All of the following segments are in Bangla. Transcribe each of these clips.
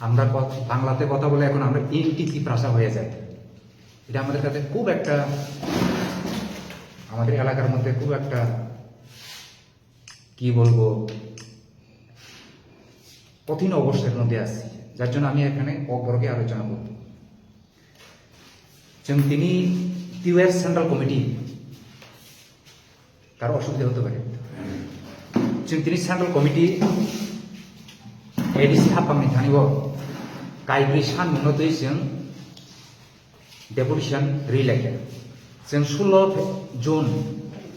আমরা বাংলাতে কথা বলে এখন আমরা এনটিসি ভাষা হয়ে যায় এটা আমাদের কাছে খুব একটা, আমাদের এলাকার মধ্যে খুব একটা, কি বলব, কঠিন অবস্থার মধ্যে আছি। যার জন্য আমি এখানে অগ্রকে আলোচনা করব। যেমন তিনি টিউএস সেন্ট্রাল কমিটি কারও অসুবিধা হতে পারে। जों दिनै सेन्ट्रेल कमिटि एडिसि हाफांनि थानिबो गायब्रै सान नुनोदै जों डेपुटेसन रिलायगोन जों सल्ल' जुन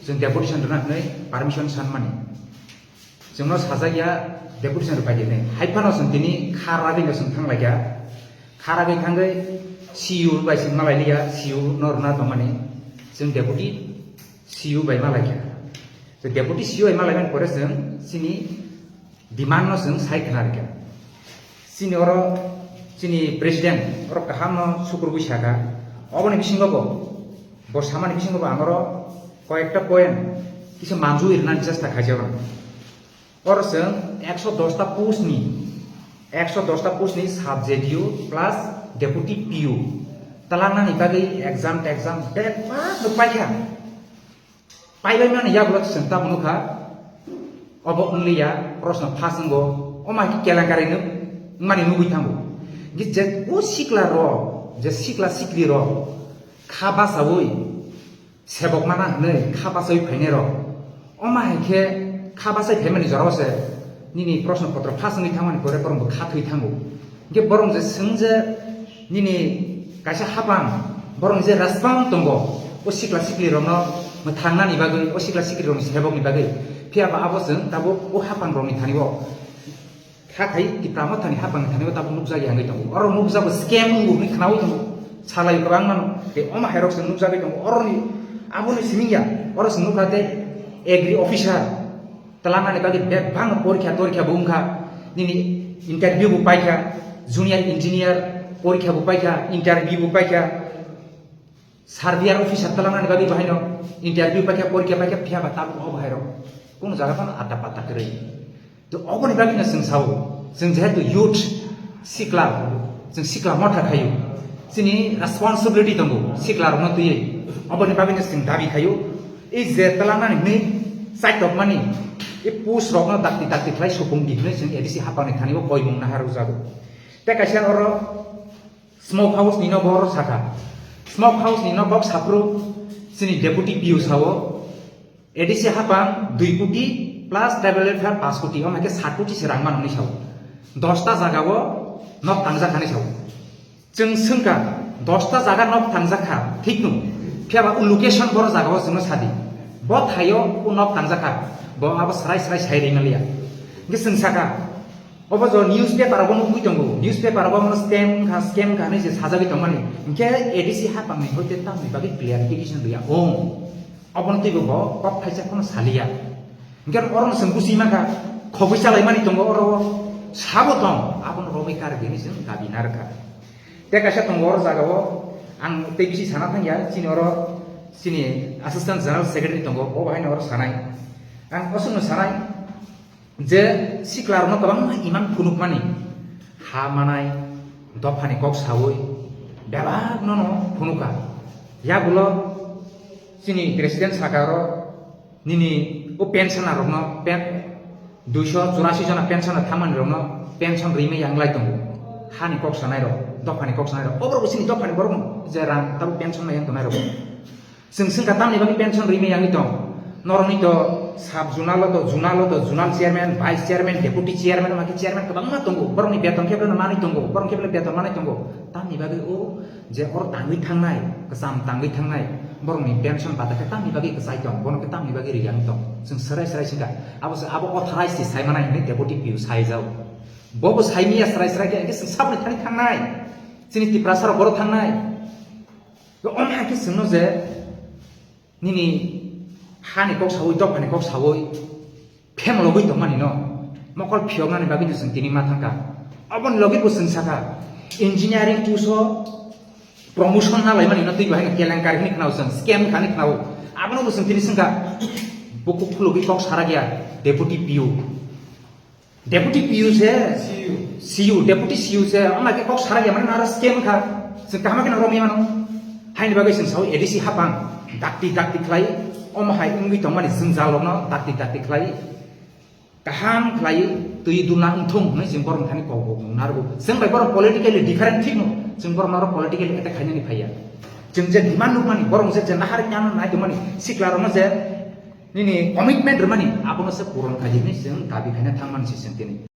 जों डेपुटेसन दोनानै पारमिसन सान माने जोंनाव साजाया डेपुटेसन बायदिनो हाइफानाव जों दिनै खारागैनो जों थांलायगा खारागै थाङै सिइउ बाय जों मालायलिया सिइउ नरना दं माने जों deputy सिइउ bye मालायगा So deputy CEO ay malaman pore जों sini demand no जों saikna arka sini oro, sini president oro kaham no sukur buisaka oboni bisingo bo bo samani bisingo bo amaro কয়েকটা পয়েন্ট কিছু মানজু ইরনার চেষ্টা খাইছে oro जों একশো দশটা পোস্টনি একশো দশটা পোস্টনি সাবজেক্টিউ প্লাস ডেপুটি পিউ তালাংনানি বাগै এক্সাম টেক্সাম বেগবা নুপাইখা পাইবাই মানে ইয়াগুলো চিন্তা মনুখা অব উনলিয়া প্রশ্ন ফাসঙ্গ ও মাকি কেলেঙ্কারি मानि नुगैथांगौ गे जे ओ सिख्ला र जे सिख्ला सिख्रि र खाबा सावै सेबक माना नै खाबा सावै फैने र अमा हेखे खाबा सावै फैमानि जरावसे निनि प्रश्न पत्र फासङै थांमानि गरे बरंबो खाथै थांगौ गे बरं जे सोंजे निनि गायसा हाबां बरं जे राजबां दंग ओ सिख्ला सिख्रि रनो थांनानि बागै ओ सिख्ला सिख्रि रनि सेबकनि बागै फियाबा आब'जों दाबो ओ हाफां रनि थानिबाव khakai kita mau tani hapang tani mau tapi nubza yang itu orang nubza bu scam bu ini kenapa itu salah itu bang mana de oma herok sen nubza itu orang ini abu ini ya. orang nubza teh agri official. Telanga nih kalau dia bang pori kah tori kah bunga Nini interview bu pai kah junior engineer pori kah bu pai kah interview bu pai kah sarviar official telanga nih kalau dia bahinya interview pakai pori kah pakai pihak tapi oma herok kuno jaga pun ada patah kering त अगन बाखिना जों सावो जों जिहेतु युथ सिख्ला जों सिख्ला मावथाखायो जोंनि रेसपन्सिबिलिटि दङ सिख्ला रंनातुयै अबनि बाखिना जों दाबि खायो এই জেরতালানাनै नै साइटअप मानि এই পুস রকম দাক্তি দাক্তি খাই সুপুং দিবনে जों एडिसि হাপানি থানিব কয় মুং নাহারু যাব তে কাছে আর স্মোক हाउस নিন বর সাখা স্মোক হাউস নিন বক সাপ্রু जोंनि डेपुटि पिउ सावो एडिसि हापां दुइ कोटि কোটি প্লাস ট্রাভেল ফেয়ার পাঁচ কোটি আমাকে সাত কোটি সে রাং মাননি সাও দশটা জায়গাও নক থাংজাখানি সাও जों सोंखा दसथा जागा नक थांजाखा ठीक नु फियाबा लोकेशन बर जागाव जोंनो सादि ब थायो उ नक थांजाखा ब आबो सराय सराय साइरि मालिया गे जों साका अब ज निउज पेपार अब नुगुइ दंगो निउज पेपार अब मन स्टेम खा स्केम खा नै जे साजागि दंमानि इनके एडिसि हापांनि होते तामनि बागै क्लियारिफिकेशन गैया ओ अबन तैबो Mungkin orang sengkusi maka kau bisa lagi mani tunggu orang sabotong abon romi kar gini sih nggak binar kar. Dia kasih tunggu orang saga wo ang tebisi sana tang ya sini orang sini asisten general secretary tunggu oh bahaya orang sanai. Ang osun sanai যে সিক্লারনো তবাং ইমান ফুনুক মানি হা মানাই দফানি কক সাবই বেবাক নন ফুনুকা ইয়া বল চিনি প্রেসিডেন্ট সাকার নিনি ओ पेन्सन रगनो पेन दुइस' चौरासि जना पेन्सन थामानि रगनो पेन्सन रैमे यांलाय दङ हानि कक सानाय र दफानि कक सानाय र अब्रबो सिनि दफानि बरं जे रां ताबो पेन्सन नायन दनाय र जों सोंखा तामनि बागै पेन्सन रैमे यांनि दं नरनि द साब जुनाल the जुनाल the जुनाल chairman vice chairman deputy chairman माखि chairman गोबां मा दङ बरंनि बेतन खेबले मानि दङ बरं खेबले बेतन मानि दङ तामनि बागै ओ जे अर ताङै थांनाय गोसाम ताङै थांनाय बरंनि पेन्सन बादाखे तामनि बागै गोसाय दं बरंनि तामनि बागै रियां दं जों सराय सराय सिगा आबो आबो अथराइज सायमानाय नै डेपुटि पिउ साइजाव बबो साइमिया सराय सराय के जों साबनि थानि थांनाय जोंनि तिप्रासाराव बर' थांनाय अमाखे सोंनो जे निनि hani kok sawui dok hani kok sawui phem logi to mani no mokol phiok nani bagi jisung tini ma thangka abon logi ko sung saka engineering tu so promotion na lai mani no tui bahai kelang kari ni knau sung scam khani knau abon ko sung tini sungka boku logi kok sara gya deputy PU deputy PU say see you deputy see you সে আমাকে কক সারা গিয়া মানে নারা স্কেম খা সে কামাকে না রমি মানো হাইনি বাগাইছেন Sau ADC hapang dakti dakti khlai om hai ung gi tong mani sung jalok no tati tati klai. Kaham klai tui duna ung thong ne sing borom thani ko ko nar go sing bai borom politically different thik no sing borom nar politically eta khaina ni phaiya jeng je diman nuk mani korong se je nahar nyana na itu mani. Sikla rom je ni ni commitment rom mani. Apon se puron khaji ni sing tapi hanya thang si sing tini.